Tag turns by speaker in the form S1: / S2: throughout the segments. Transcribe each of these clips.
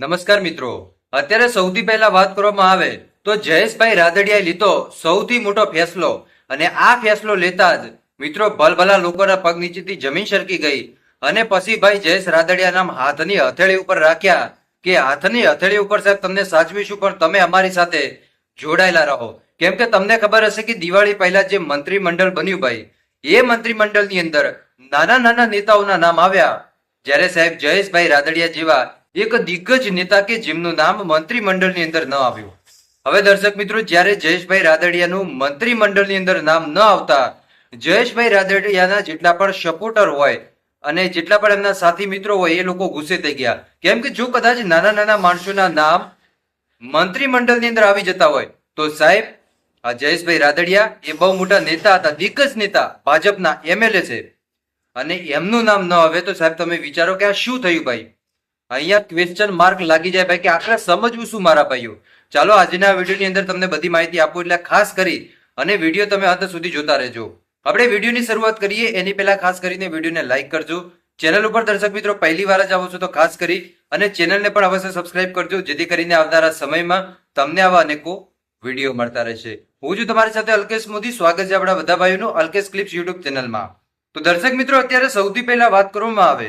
S1: નમસ્કાર મિત્રો. અત્યારે સૌથી પહેલા વાત કરવામાં આવે તો જયેશભાઈ રાદડિયાએ લીધો સૌથી મોટો ફેસલો. અને આ ફેસલો લેતા જ મિત્રો ભલભલા લોકોના પગ નીચેથી જમીન સરકી ગઈ. અને પછી ભાઈ જયેશ રાદડિયા નામ હાથની હથેળી ઉપર રાખ્યા કે હાથની હથેળી ઉપર સાહેબ તમને સાચવીશું, પણ તમે અમારી સાથે જોડાયેલા રહો. કેમ કે તમને ખબર હશે કે દિવાળી પહેલા જે મંત્રીમંડળ બન્યું ભાઈ, એ મંત્રીમંડળની અંદર નાના નાના નેતાઓના નામ આવ્યા. જ્યારે સાહેબ જયેશભાઈ રાદડિયા જેવા એક દિગ્ગજ નેતા કે જેમનું નામ મંત્રીમંડળની અંદર ન આવ્યું. હવે દર્શક મિત્રો, જ્યારે જયેશભાઈ રાદડિયાનું મંત્રીમંડળની અંદર નામ ન આવતા, જયેશભાઈ રાદડિયાના જેટલા પણ સપોર્ટર હોય અને જેટલા પણ એમના સાથી મિત્રો હોય, એ લોકો ગુસ્સે થઈ ગયા. કેમ કે જો કદાચ નાના નાના માણસોના નામ મંત્રીમંડળની અંદર આવી જતા હોય, તો સાહેબ, આ જયેશભાઈ રાદડિયા એ બહુ મોટા નેતા હતા, દિગ્ગજ નેતા, ભાજપના એમએલએ છે. અને એમનું નામ ન આવે તો સાહેબ, તમે વિચારો કે આ શું થયું ભાઈ? અહીંયા ક્વેશ્ચન માર્ક લાગી જાય ભાઈ કે આખરે સમજવું શું મારા ભાઈઓ? ચાલો આજના વિડીયોની અંદર તમને બધી માહિતી આપું એટલે ખાસ કરી અને વીડિયો તમે અંત સુધી જોતા રહેજો. આપણે વિડીયોની શરૂઆત કરીએ. એની પહેલા ખાસ કરીને વિડીયોને લાઈક કરજો. ચેનલ ઉપર દર્શક મિત્રો પહેલી વાર જ આવો છો તો ખાસ કરી અને ચેનલને પણ અવશ્ય સબસ્ક્રાઇબ કરજો, જેથી કરીને આવનારા સમયમાં તમને આવા અનેકો વીડિયો મળતા રહેશે. હું છું તમારી સાથે અલ્કેશ મોદી. સ્વાગત છે આપણા બધા ભાઈઓનું અલ્કેશ ક્લિપ્સ યુટ્યુબ ચેનલમાં તો દર્શક મિત્રો, અત્યારે સૌથી પહેલા વાત કરવામાં આવે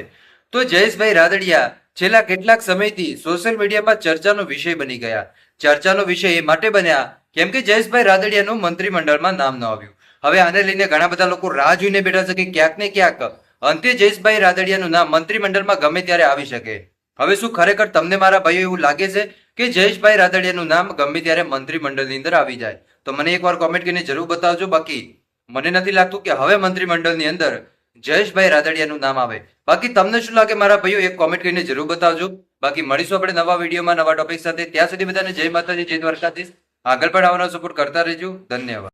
S1: તો જયેશભાઈ રાદડિયા છેલ્લા કેટલાક સમયથી સોશિયલ મીડિયામાં ચર્ચાનો વિષય બની ગયા. ચર્ચાનો વિષય એ માટે બન્યા કેમ કે જયેશભાઈ રાદડિયાનું મંત્રીમંડળમાં નામ ન આવ્યું. હવે આને લઈને ઘણા બધા લોકો રાહ જોઈને બેઠા છે કે ક્યાંક ને ક્યાંક અંતે જયેશભાઈ રાદડિયાનું નામ મંત્રીમંડળમાં ગમે ત્યારે આવી શકે. હવે શું ખરેખર તમને મારા ભાઈઓ એવું લાગે છે કે જયેશભાઈ રાદડિયાનું નામ ગમે ત્યારે મંત્રીમંડળની અંદર આવી જાય? તો મને એકવાર કોમેન્ટ કરીને જરૂર બતાવજો. બાકી મને નથી લાગતું કે હવે મંત્રીમંડળની અંદર જયેશભાઈ રાદડિયાનું નામ આવે. બાકી તમને શું લાગે? મારા ભાઈઓ, એક કોમેન્ટ કરીને જરૂર બતાવજો. બાકી મળીશું આપણે નવા વિડીયોમાં નવા ટોપિક સાથે. ત્યાં સુધી બધાને જય માતાજી, જય દ્વારકાધીશ. આગળ પણ આવવાનો સપોર્ટ કરતા રહેજો. ધન્યવાદ.